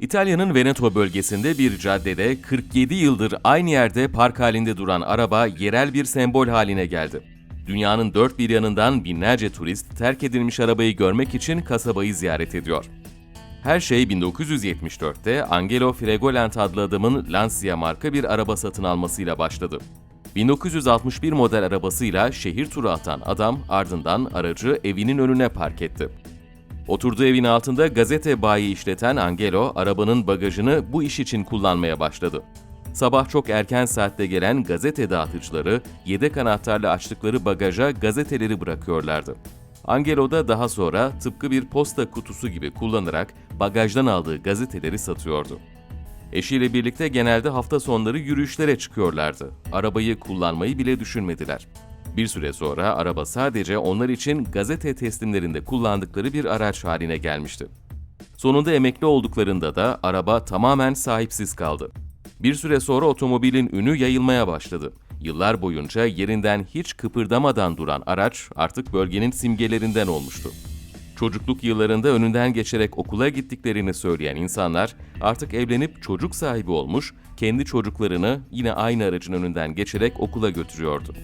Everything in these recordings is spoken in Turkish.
İtalya'nın Veneto bölgesinde bir caddede 47 yıldır aynı yerde park halinde duran araba yerel bir sembol haline geldi. Dünyanın dört bir yanından binlerce turist terk edilmiş arabayı görmek için kasabayı ziyaret ediyor. Her şey 1974'te Angelo Fregolant adlı adamın Lancia marka bir araba satın almasıyla başladı. 1961 model arabasıyla şehir turu atan adam ardından aracı evinin önüne park etti. Oturduğu evin altında gazete bayi işleten Angelo, arabanın bagajını bu iş için kullanmaya başladı. Sabah çok erken saatte gelen gazete dağıtıcıları, yedek anahtarla açtıkları bagaja gazeteleri bırakıyorlardı. Angelo da daha sonra tıpkı bir posta kutusu gibi kullanarak bagajdan aldığı gazeteleri satıyordu. Eşiyle birlikte genelde hafta sonları yürüyüşlere çıkıyorlardı. Arabayı kullanmayı bile düşünmediler. Bir süre sonra araba sadece onlar için gazete teslimlerinde kullandıkları bir araç haline gelmişti. Sonunda emekli olduklarında da araba tamamen sahipsiz kaldı. Bir süre sonra otomobilin ünü yayılmaya başladı. Yıllar boyunca yerinden hiç kıpırdamadan duran araç artık bölgenin simgelerinden olmuştu. Çocukluk yıllarında önünden geçerek okula gittiklerini söyleyen insanlar artık evlenip çocuk sahibi olmuş, kendi çocuklarını yine aynı aracın önünden geçerek okula götürüyordu.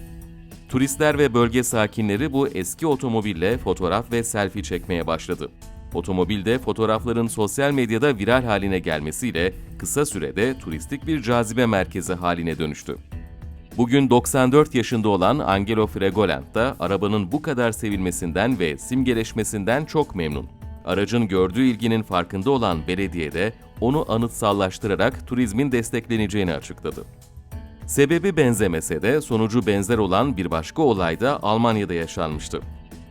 Turistler ve bölge sakinleri bu eski otomobille fotoğraf ve selfie çekmeye başladı. Otomobilde fotoğrafların sosyal medyada viral haline gelmesiyle kısa sürede turistik bir cazibe merkezi haline dönüştü. Bugün 94 yaşında olan Angelo Fregoland da arabanın bu kadar sevilmesinden ve simgeleşmesinden çok memnun. Aracın gördüğü ilginin farkında olan belediye de onu anıtsallaştırarak turizmin destekleneceğini açıkladı. Sebebi benzemese de sonucu benzer olan bir başka olay da Almanya'da yaşanmıştı.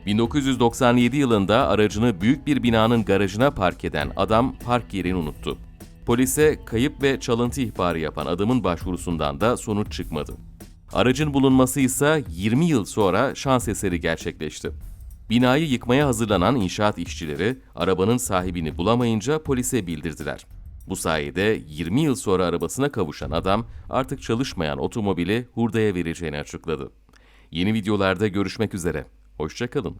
1997 yılında aracını büyük bir binanın garajına park eden adam park yerini unuttu. Polise kayıp ve çalıntı ihbarı yapan adamın başvurusundan da sonuç çıkmadı. Aracın bulunması ise 20 yıl sonra şans eseri gerçekleşti. Binayı yıkmaya hazırlanan inşaat işçileri arabanın sahibini bulamayınca polise bildirdiler. Bu sayede 20 yıl sonra arabasına kavuşan adam artık çalışmayan otomobili hurdaya vereceğini açıkladı. Yeni videolarda görüşmek üzere. Hoşçakalın.